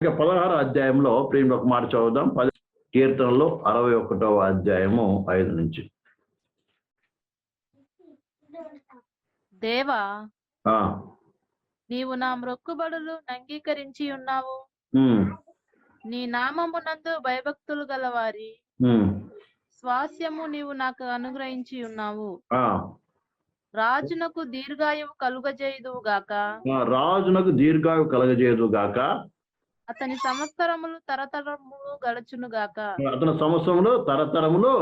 ఇక పదహారు అధ్యాయంలో ప్రేమ ఒక మాట చదువుదాం. పది కీర్తనలో అరవై ఒకటవ అధ్యాయము ఐదు నుంచి. దేవా నీవు నా మ్రొక్కుబడులు అంగీకరించి ఉన్నావు. నీ నామమునందు భయభక్తులు గలవారి. ఉమ్, స్వాస్యము నీవు నాకు అనుగ్రహించి ఉన్నావు. రాజునకు దీర్ఘాయువు కలుగజేయుదువు గాక. రాజునకు దీర్ఘాయు కలగజేయదు గాక. అతని సంవత్సరములు తరతరములు గడుచును గాక. అతని సంవత్సరంలో తరతరములు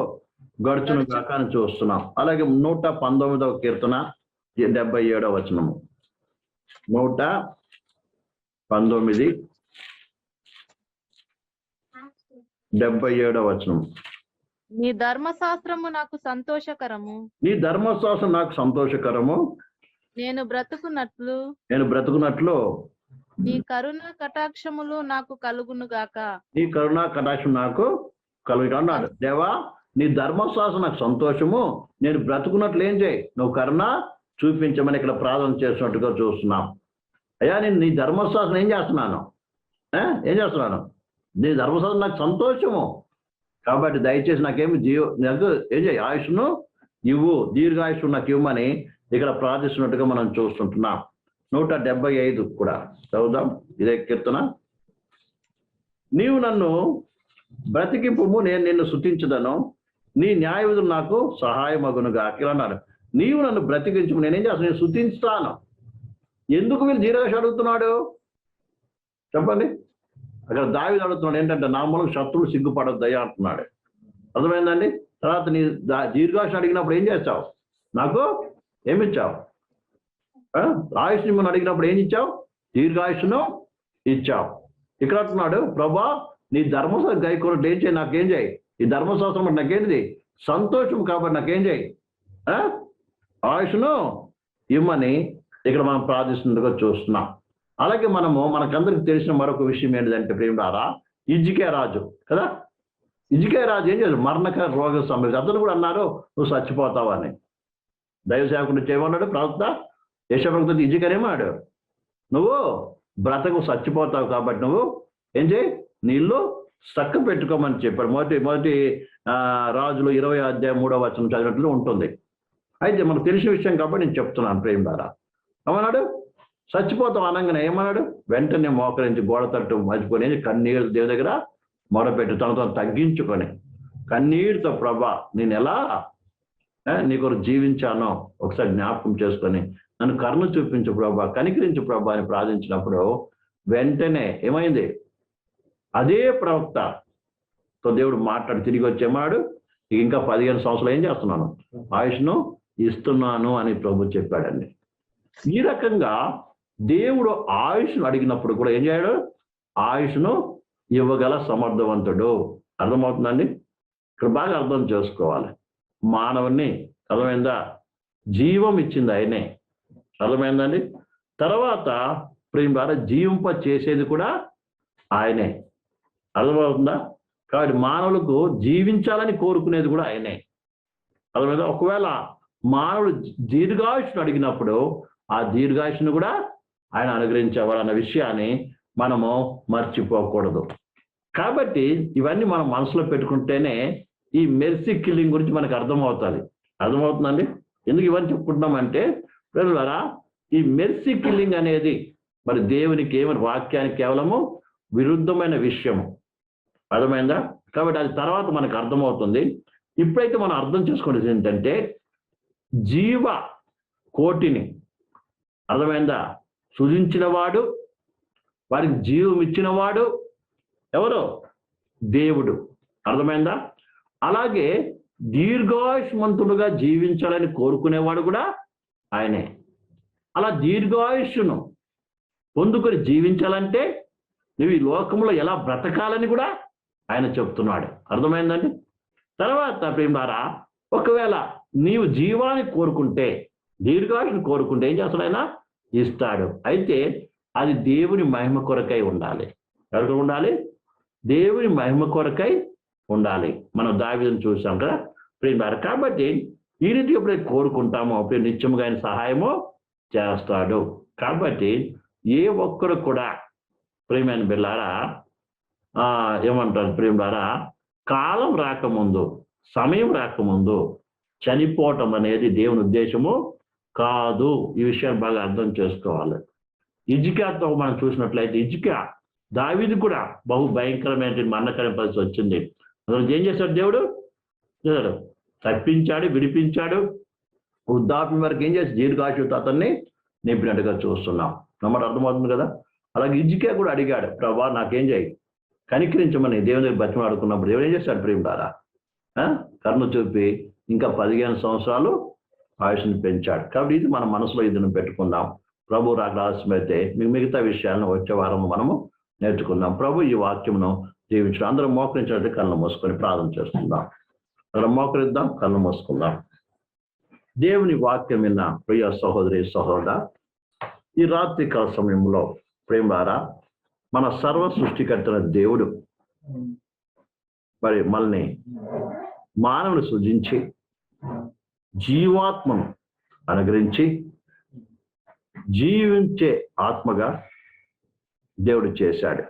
గడుచును గాక అని చూస్తున్నాం. అలాగే నూట పంతొమ్మిదవ కీర్తన డెబ్బై ఏడవ వచనము. నూట పంతొమ్మిది డెబ్బై ఏడవ వచనం నీ ధర్మశాస్త్రము నాకు సంతోషకరము. నీ ధర్మశ్వాసం నాకు సంతోషకరము. నేను బ్రతుకున్నట్లు నేను బ్రతుకున్నట్లు నీ కరుణ కటాక్షములు నాకు కలుగును గాక. నీ కరుణా కటాక్షం నాకు కలుగు అన్నాడు దేవా నీ ధర్మశ్వాసం నాకు సంతోషము. నేను బ్రతుకున్నట్లు ఏం చేయి? నువ్వు కరుణ చూపించమని ఇక్కడ ప్రార్థన చేస్తున్నట్టుగా చూస్తున్నాం అయ్యా నేను నీ ధర్మశ్వాసం ఏం చేస్తున్నాను? ఏం? చేస్తున్నాను? నీ ధర్మశ్వాసం నాకు సంతోషము. కాబట్టి దయచేసి నాకేమి జీవ నాకు ఏం చేయి? ఆయుష్ను ఇవ్వు. దీర్ఘాయుష్ నాకు ఇవ్వమని ఇక్కడ ప్రార్థిస్తున్నట్టుగా మనం చూస్తుంటున్నాం. నూట డెబ్బై ఐదు కూడా. చదువుదాం. ఇదే కీర్తన. నీవు నన్ను బ్రతికింపు నేను నిన్ను శుతించదను. నీ న్యాయవిధులు నాకు సహాయమగునుగా ఇలా అన్నాడు. నీవు నన్ను బ్రతికించు నేనేం చేస్తాను? నేను శుతించుతాను. ఎందుకు మీరు దీర్ఘాష అడుగుతున్నాడు? చెప్పండి. అక్కడ దావిది అడుగుతున్నాడు ఏంటంటే నా మూలం శత్రువులు సిగ్గుపడొద్దయ్యా అంటున్నాడు. అర్థమైందండి? తర్వాత నీ దా- దీర్ఘాష అడిగినప్పుడు ఏం చేస్తావు? నాకు ఏమిచ్చావు? ఆయుష్ని మనం అడిగినప్పుడు ఏం ఇచ్చావు? దీర్ఘాయుష్ను ఇచ్చావు. ఇక్కడ అంటున్నాడు ప్రభా నీ ధర్మశాస్త్ర గైకొనట్టు ఏం చేయి నాకేం చేయి? ఈ ధర్మశాస్త్రం అంటే నాకేంటిది? సంతోషం కాబట్టి నాకేం చేయి? ఆ? ఆయుష్ను ఇమ్మని ఇక్కడ మనం ప్రార్థిస్తున్నట్టుగా చూస్తున్నాం. అలాగే మనము మనకందరికి తెలిసిన మరొక విషయం ఏంటిదంటే ప్రేమరారా ఇజ్జికే రాజు కదా? ఇజ్జికే రాజు ఏం చేయాలి మరణకర రోగ సంబంధించి అతను కూడా అన్నారు నువ్వు చచ్చిపోతావని. దైవ సేవకుడు చేయమన్నాడు ప్రవక్త యశభక్తుడు ఇజ్జికనేమాడు నువ్వు బ్రతకు చచ్చిపోతావు కాబట్టి నువ్వు ఏం చేయి? నీళ్ళు చక్క పెట్టుకోమని చెప్పాడు. మొదటి మొదటి రాజులు ఇరవై అధ్యాయం మూడవ వచనం చదివినట్లు ఉంటుంది. అయితే మనకు తెలిసిన విషయం కాబట్టి నేను చెప్తున్నాను ప్రేమ ద్వారా. ఏమన్నాడు? చచ్చిపోతాం అనగానే ఏమన్నాడు? వెంటనే మోకరించి గోడ తట్టు మర్చిపోయి కన్నీరు దేవు దగ్గర మొడపెట్టు తన తను తగ్గించుకొని కన్నీరుతో ప్రభా నేను ఎలా నీ కొరకు జీవించానో ఒకసారి జ్ఞాపకం చేసుకొని నన్ను కర్ణ చూపించు ప్రభా కనికరించు ప్రభా అని ప్రార్థించినప్పుడు వెంటనే ఏమైంది? అదే ప్రవక్త తో దేవుడు మాట్లాడి తిరిగి వచ్చేమాడు ఇంకా పదిహేను సంవత్సరాలు ఏం చేస్తున్నాను? ఆయుష్ను ఇస్తున్నాను అని ప్రభు చెప్పాడండి. ఈ రకంగా దేవుడు ఆయుష్ను అడిగినప్పుడు కూడా ఏం చేయడు? ఆయుష్ను ఇవ్వగల సమర్థవంతుడు. అర్థమవుతుందండి? ఇక్కడ బాగా అర్థం చేసుకోవాలి. మానవుని అర్థమైందా? జీవం ఇచ్చింది ఆయనే. అర్థమైందండి? తర్వాత ప్రేమ ద్వారా జీవింప చేసేది కూడా ఆయనే. అర్థమవుతుందా? కాబట్టి మానవులకు జీవించాలని కోరుకునేది కూడా ఆయనే. అర్థమైందా? ఒకవేళ మానవుడు దీర్ఘాయుషుని అడిగినప్పుడు ఆ దీర్ఘాయుషుని కూడా ఆయన అనుగ్రహించేవాడు అన్న విషయాన్ని మనము మర్చిపోకూడదు. కాబట్టి ఇవన్నీ మనం మనసులో పెట్టుకుంటేనే ఈ మెర్సీ కిల్లింగ్ గురించి మనకు అర్థమవుతుంది. అర్థమవుతుందండి? ఎందుకు ఇవన్నీ చెప్పుకుంటున్నామంటే వెళ్ళారా ఈ మెర్సీ కిల్లింగ్ అనేది మరి దేవునికి ఏమని వాక్యానికి కేవలము విరుద్ధమైన విషయము. అర్థమైందా? కాబట్టి అది తర్వాత మనకు అర్థమవుతుంది. ఇప్పుడైతే మనం అర్థం చేసుకునేది ఏంటంటే జీవ కోటిని అర్థమైందా? సుజించినవాడు వారికి జీవం ఇచ్చినవాడు ఎవరు? దేవుడు. అర్థమైందా? అలాగే దీర్ఘాయుష్మంతుడుగా జీవించాలని కోరుకునేవాడు కూడా ఆయనే. అలా దీర్ఘాయుష్యును పొందుకొని జీవించాలంటే నువ్వు ఈ లోకంలో ఎలా బ్రతకాలని కూడా ఆయన చెప్తున్నాడు. అర్థమైందండి? తర్వాత ప్రేమారా ఒకవేళ నీవు జీవాన్ని కోరుకుంటే దీర్ఘాయుని కోరుకుంటే ఏం చేస్తాడు ఆయన? ఇస్తాడు. అయితే అది దేవుని మహిమ కొరకై ఉండాలి. ఎవరికి ఉండాలి? దేవుని మహిమ కొరకై ఉండాలి. మనం దావిదని చూసాం కదా ప్రేమారా కాబట్టి ఈ రీతి ఎప్పుడైతే కోరుకుంటామో అప్పుడు నిత్యముగా ఆయన సహాయము చేస్తాడు. కాబట్టి ఏ ఒక్కరు కూడా ప్రేమైన బిల్లారా ఏమంటారు ప్రేమలారా కాలం రాకముందు సమయం రాకముందు చనిపోవటం అనేది దేవుని ఉద్దేశము కాదు. ఈ విషయాన్ని బాగా అర్థం చేసుకోవాలి. ఇజికాతో మనం చూసినట్లయితే ఇజికా దావిది కూడా బహు భయంకరమైన మరణకరమైన పరిస్థితి వచ్చింది. అందులో ఏం చేశాడు దేవుడు? తప్పించాడు విడిపించాడు. వృద్ధాప్యం వరకు ఏం చేసి దీర్ఘాశుతో అతన్ని నింపినట్టుగా చూస్తున్నాం. నమ్మట అర్థమవుతుంది కదా? అలాగే ఇజ్జికే కూడా అడిగాడు ప్రభా నాకేం చేయి? కనికరించమని దేవుని దగ్గర బతిమాడుకున్నప్పుడు దేవుడు ఏం చేశాడు ప్రేమలారా కర్ణ చూపి ఇంకా పదిహేను సంవత్సరాలు ఆయుష్ని పెంచాడు. కాబట్టి ఇది మన మనసులో ఇదిని పెట్టుకుందాం. ప్రభు రాక ఆలస్యమైతే మిగతా విషయాలను వచ్చే వారం మనము నేర్చుకుందాం. ప్రభు ఈ వాక్యమును జీవించడం అందరం మోకరించినట్టు కళ్ళు మూసుకొని ప్రార్థన చేస్తుందాం అందరం మోకరిద్దాం కళ్ళు మూసుకుందాం. దేవుని వాక్యం విన్న ప్రియ సహోదరి సహోదర ఈ రాత్రి కాల సమయంలో ప్రేమారా మన సర్వ సృష్టికర్తన దేవుడు మరి మనల్ని మానవుని సృజించి జీవాత్మను అనుగ్రహించి జీవించే ఆత్మగా దేవుడు చేశాడు.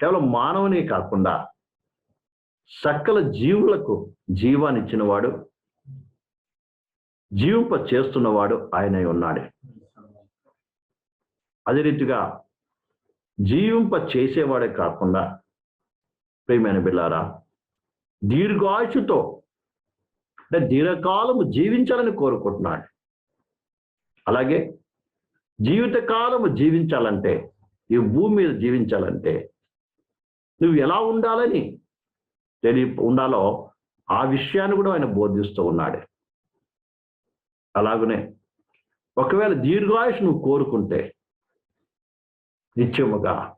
కేవలం మానవుని కాకుండా సకల జీవులకు జీవాన్ని ఇచ్చినవాడు జీవింప చేస్తున్నవాడు ఆయనై ఉన్నాడు. అదే రీతిగా జీవింప చేసేవాడే కాకుండా ప్రేమైన బిళ్ళారా దీర్ఘాయుషుతో అంటే దీర్ఘకాలము జీవించాలని కోరుకుంటున్నాడు. అలాగే జీవితకాలము జీవించాలంటే ఈ భూమి మీద జీవించాలంటే నువ్వు ఎలా ఉండాలని తెలియ ఉండాలో ఆ విషయాన్ని కూడా ఆయన బోధిస్తూ ఉన్నాడు. అలాగనే. ఒకవేళ దీర్ఘాయుష్ నువ్వు కోరుకుంటే నిత్యముగా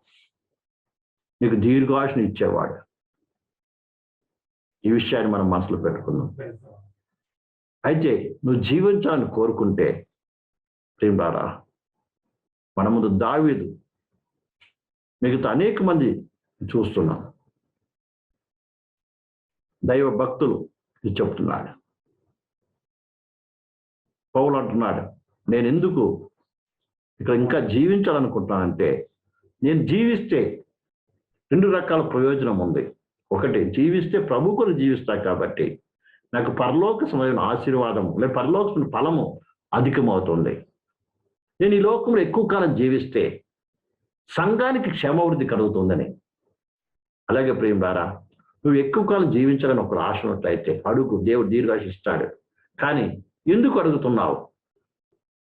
నీకు దీర్ఘాయుషను ఇచ్చేవాడు. ఈ విషయాన్ని మనం మనసులో పెట్టుకుందాం. అయితే నువ్వు జీవించాలని కోరుకుంటే ప్రేమరారా మన ముందు దావీదు మిగతా అనేక మంది చూస్తున్నాం. దైవ భక్తులు ఇది చెప్తున్నాడు. పౌలు అంటున్నాడు నేను ఎందుకు ఇక్కడ ఇంకా జీవించాలనుకుంటున్నానంటే నేను జీవిస్తే రెండు రకాల ప్రయోజనం ఉంది. ఒకటి జీవిస్తే ప్రభు కొరకు జీవిస్తా కాబట్టి నాకు పరలోక సమయం ఆశీర్వాదం లేదా పరలోక ఫలము అధికమవుతుంది. నేను ఈ లోకంలో ఎక్కువ కాలం జీవిస్తే సంఘానికి క్షేమావృద్ధి కలుగుతుందని. అలాగే ప్రేమ ద్వారా నువ్వు ఎక్కువ కాలం జీవించాలని ఒక ఆశ ఉన్నట్లయితే అడుగు దేవుడు దీర్ఘాశిస్తాడు కానీ ఎందుకు అడుగుతున్నావు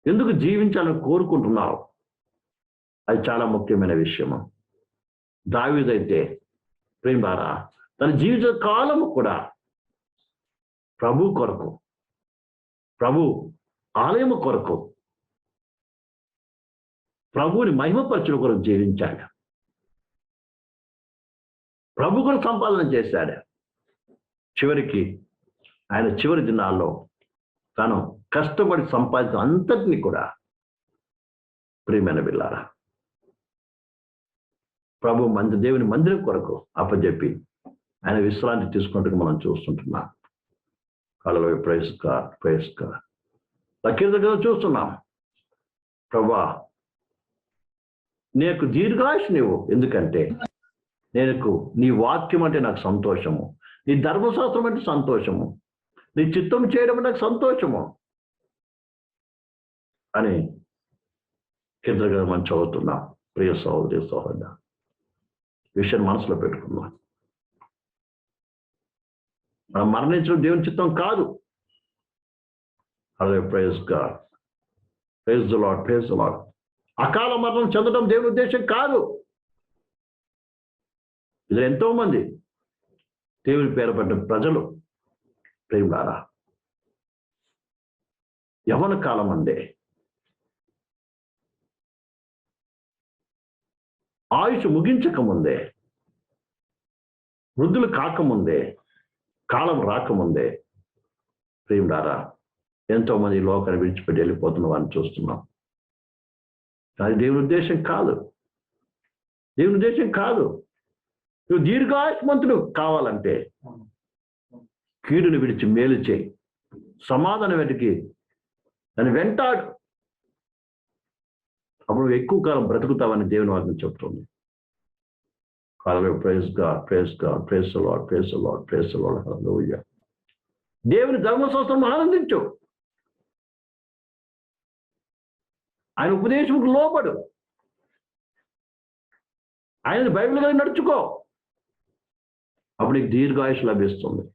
ఎందుకు జీవించాలని కోరుకుంటున్నావు అది చాలా ముఖ్యమైన విషయము. దావిదైతే ప్రేమారా తన జీవిత కాలము కూడా ప్రభు కొరకు ప్రభు ఆలయము కొరకు ప్రభువుని మహిమపరచడం కొరకు జీవించాడు. ప్రభు కొరకు సంపాదన చేశాడు. చివరికి ఆయన చివరి దినాల్లో తను కష్టపడి సంపాదించిన అంతటిని కూడా ప్రియమైన బిల్లారా ప్రభు మంది దేవుని మందిరం కొరకు అప్పచెప్పి ఆయన విశ్రాంతి తీసుకుంటూ మనం చూస్తుంటున్నాం. కళలో ప్రైస్క ప్రైస్క లక్కీర్ దగ్గర చూస్తున్నాం. ప్రభా నీకు దీర్ఘాయుష్ నీవు. ఎందుకంటే నేను నీ వాక్యం అంటే నాకు సంతోషము. నీ ధర్మశాస్త్రం అంటే సంతోషము. నీ చిత్తం చేయడం నాకు సంతోషము అని కిందగా మనం చదువుతున్నాం. ప్రియ సహోదరి సహోదర విషయం మనసులో పెట్టుకుందాం. మనం మరణించడం దేవుని చిత్తం కాదు. అదే praise God praise the Lord praise the Lord అకాల మరణం చెందడం దేవుని ఉద్దేశం కాదు. ఇది ఎంతో మంది దేవుని పేరు పడ్డ ప్రజలు ప్రేమారా యవన కాలం అందే ఆయుష్ ముగించకముందే వృద్ధులు కాకముందే కాలం రాకముందే ప్రేమడారా ఎంతో మంది లోకాన్ని విడిచిపెట్టి వెళ్ళిపోతున్న వారిని చూస్తున్నాం. అది దేవుని ఉద్దేశం కాదు. దేవుని ఉద్దేశం కాదు. నువ్వు దీర్ఘాయుష్మంతుడు కావాలంటే కీడుని విడిచి మేలు చేయి. సమాధానం వెతికి దాన్ని వెంటాడు. అప్పుడు ఎక్కువ కాలం బ్రతుకుతావని దేవుని వాక్యం చెప్తుంది. కాలంలో praise God praise God praise Lord praise Lord praise Lord hallelujah దేవుని ధర్మశాస్త్రం ఆనందించు. ఆయన ఉపదేశముకు లోపడు ఆయన బైబిల్ గారి నడుచుకో. అప్పుడు నీకు దీర్ఘాయుష్ లభిస్తుంది.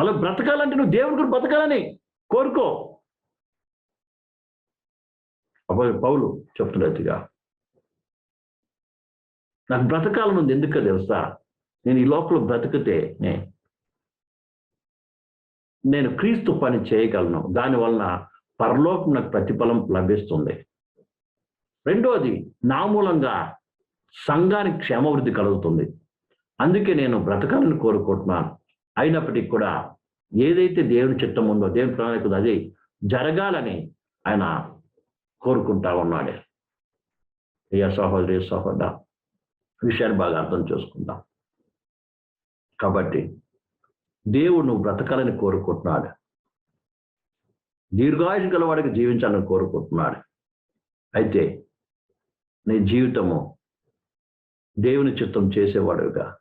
అలా బ్రతకాలంటే నువ్వు దేవుని కూడా బ్రతకాలని కోరుకో. అప్పుడు పౌలు చెప్తున్నట్టుగా నాకు బ్రతకాలని ఉంది. ఎందుకు తెలుసా? నేను ఈ లోపల బ్రతికితే నే నేను క్రీస్తు పని చేయగలను. దానివలన పరలోకం నాకు ప్రతిఫలం లభిస్తుంది. రెండోది నా మూలంగా సంఘానికి క్షేమవృద్ధి కలుగుతుంది. అందుకే నేను బ్రతకాలని కోరుకుంటున్నాను. అయినప్పటికీ కూడా ఏదైతే దేవుని చిత్తం ఉందో దేవుని ప్రణాళిక అది జరగాలని ఆయన కోరుకుంటా ఉన్నాడే. అయ్యా సహోదరి సహోదర విషయాన్ని బాగా అర్థం చేసుకుందాం. కాబట్టి దేవుడు నువ్వు బ్రతకాలని కోరుకుంటున్నాడు. దీర్ఘాయుషు గలవాడికి జీవించాలని కోరుకుంటున్నాడు. అయితే నీ జీవితము దేవుని చిత్తం చేసేవాడుగా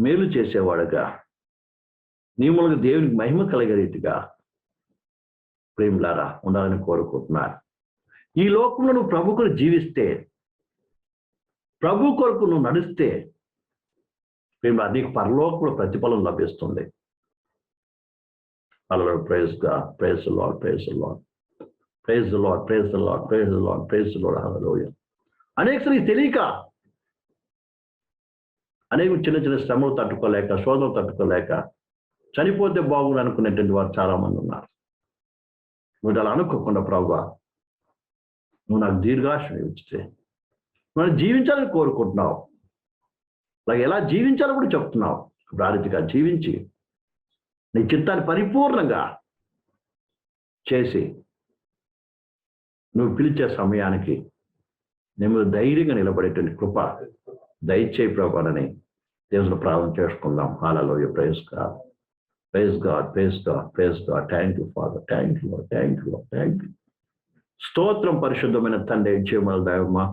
మేలు చేసేవాడుగా నీ దేవునికి మహిమ కలిగే ప్రేమలారా ఉండాలని కోరుకుంటున్నారు. ఈ లోకంలో నువ్వు ప్రభు కొరకు జీవిస్తే ప్రభు కొరకు నువ్వు నడిస్తే ప్రేమ నీకు పరలోకంలో ప్రతిఫలం లభిస్తుంది. అలా ప్రైజ్గా praise లాడ్లో Lord praise Lord praise Lord praise Lord praise Lord hallelujah అనేక సరికి తెలియక అనేక చిన్న చిన్న శ్రమలు తట్టుకోలేక శోధనలు తట్టుకోలేక చనిపోతే బాగుండు అనుకునేటువంటి వారు చాలామంది ఉన్నారు. నువ్వు అలా అనుకోకుండా ప్రభు నువ్వు నాకు దీర్ఘాశం ఇచ్చితే మనం జీవించాలని కోరుకుంటున్నావు. అలాగే ఎలా జీవించాలో కూడా చెప్తున్నావు. ఇప్పుడు జీవించి నీ చిత్తాన్ని పరిపూర్ణంగా చేసి నువ్వు పిలిచే సమయానికి నేను ధైర్యంగా నిలబడేటువంటి కృప దయచేయి ప్రభానని దేవుని ప్రార్థన చేసుకుందాం. హాలలో ప్రయోజకాలు praise God praise God praise God thank you father thank you thank you thank you స్తోత్రం పరిశుద్ధమైన తండ్రి జీవమల దైవమా.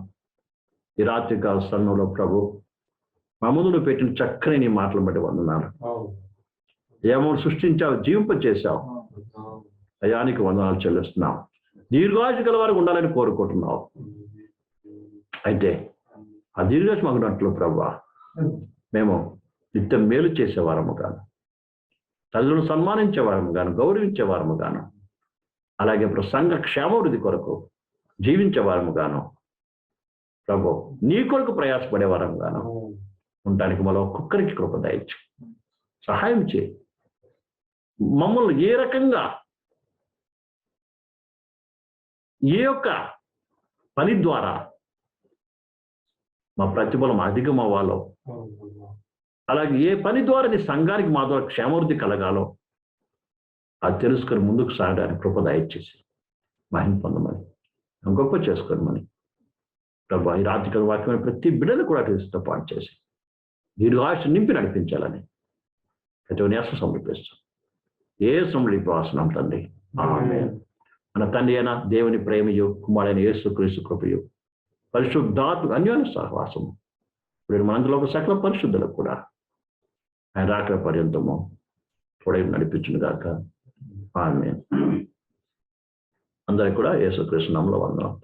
ఈ రాత్రి కాల సమయంలో ప్రభు మా ముందు పెట్టిన చక్కని నీ మాటలు బట్టి వందనాలు. ఏమో సృష్టించావు జీవింప చేశావు. అయానికి వందనాలు చెల్లిస్తున్నావు దీర్ఘాయుషు గల వారికి ఉండాలని కోరుకుంటున్నావు. అయితే ఆ దీర్ఘాయుషు మగినట్లు ప్రభు మేము నిత్యం మేలు చేసేవారము గాను తల్లులను సన్మానించేవారము గాను గౌరవించేవారము గాను అలాగే ఇప్పుడు సంఘ క్షేమవృద్ధి కొరకు జీవించేవారము గాను ప్రభు నీ కొరకు ప్రయాసపడేవారం గాను ఉండడానికి మనం ఒక్కొక్కరికి కృప దయచ్చు సహాయం చేయి. మమ్మల్ని ఏ రకంగా ఏ యొక్క పని ద్వారా మా ప్రతిఫలం అధికం అవ్వాలో అలాగే ఏ పని ద్వారా నీ సంఘానికి మా ద్వారా క్షేమవృద్ధి కలగాలో అది తెలుసుకొని ముందుకు సాగడానికి కృప దయచేసి మహిమ పొందమని. గొప్ప చేసుకోమని ప్రభు ఈ రాత్రికల వాక్యమైన ప్రతి బిడ్డను కూడా తెలుసుతో పాటు చేసి దీని ఆశ నింపి నడిపించాలని ప్రతి న్యాస సమర్పిస్తాం ఏ సమర్పిస్తున్నాం తండ్రి. ఆమేన్. మన తండ్రి అయిన దేవుని ప్రేమయు కుమారైన యేసు క్రీస్తు కృపయు పరిశుద్ధాత్మ అన్యోన్య సహవాసము. ఇప్పుడు మనందులో ఒక సకల పరిశుద్ధులకు కూడా రాక పర్యంతము తోడై నడిపించిన గాక. ఆమె అందరికి కూడా యేసు కృష్ణ నామంలో వందనం